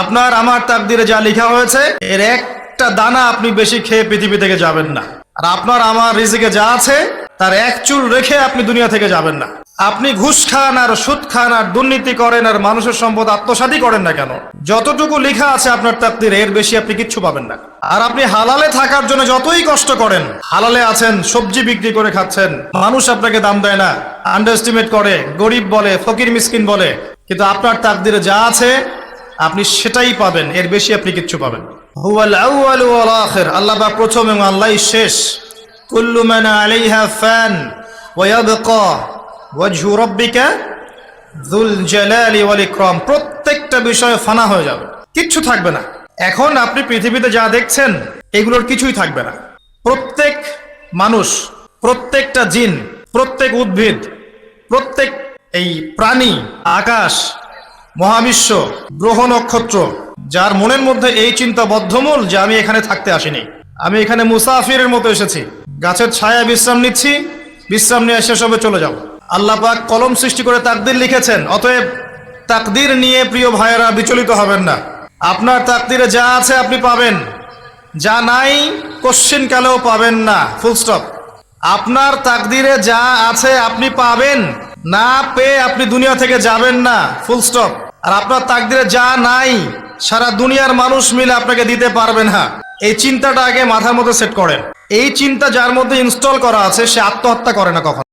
আপনার, আমার তাকদিরে যা লেখা হয়েছে, এর একটা দানা আপনি বেশি খেয়ে পৃথিবী থেকে যাবেন না। আর আপনার, আমার রিজিকে যা আছে, তার এক চুল রেখে আপনি দুনিয়া থেকে যাবেন না। আপনি ঘুষ খান আর সুদ খান আর দুর্নীতি করেন আর মানুষের সম্পদ আত্মসাদী করেন না কেন? যতটুকু লেখা আছে আপনার তাকদিরে, এর বেশি আপনি কিচ্ছু পাবেন না। আর আপনি হালালে থাকার জন্য যতই কষ্ট করেন, হালালে আছেন, সবজি বিক্রি করে খাচ্ছেন, মানুষ আপনাকে দাম দেয় না। আন্ডারস্টিমেট করে, গরিব বলে, ফকির মিসকিন বলে। কিন্তু আপনার তাকদিরে যা আছে আপনি সেটাই পাবেন, এর বেশি আপনি কিচ্ছু পাবেন আল্লাহ বা প্রথম এবং আল্লাহই শেষ। কুল্লু মান আলাইহা ফান ওয়া ইয়াবকা ওয়াজহু রাব্বিকা যুল জালালি ওয়াল ইকরাম। প্রত্যেকটা বিষয় ফানা হয়ে যাবে, কিচ্ছু থাকবে না। এখন আপনি পৃথিবীতে যা দেখছেন, এগুলোর কিছুই থাকবে না। প্রত্যেক মানুষ, প্রত্যেকটা জিন, প্রত্যেক উদ্ভিদ, প্রত্যেক এই প্রাণী, আকাশ মহাবিশ্ব, গ্রহ নক্ষত্র, যার মনের মধ্যে এই চিন্তা বদ্ধমূল যে আমি এখানে থাকতে আসিনি। আমি এখানে মুসাফিরের মতো এসেছি। গাছের ছায়া বিশ্রাম নিচ্ছি, বিশ্রাম নিয়ে শেষ হবে চলে যাব। আল্লাহ পাক কলম সৃষ্টি করে তাকদির লিখেছেন, অতএব তাকদির নিয়ে প্রিয় ভাইয়েরা বিচলিত হবেন না। আপনার তাকদিরে যা আছে আপনি পাবেন, যা নাই কোশ্চিন কালেও পাবেন না। Full stop. আপনার তাকদিরে যা আছে আপনি পাবেন, না পেয়ে আপনি দুনিয়া থেকে যাবেন না। Full stop. আর আপনার তাকদিরে যা নাই, সারা দুনিয়ার মানুষ মিলে আপনাকে দিতে পারবে না। এই চিন্তাটা আগে মাথার মধ্যে সেট করেন। এই চিন্তা যার মধ্যে ইনস্টল করা আছে, সে আত্মহত্যা করে না কখন।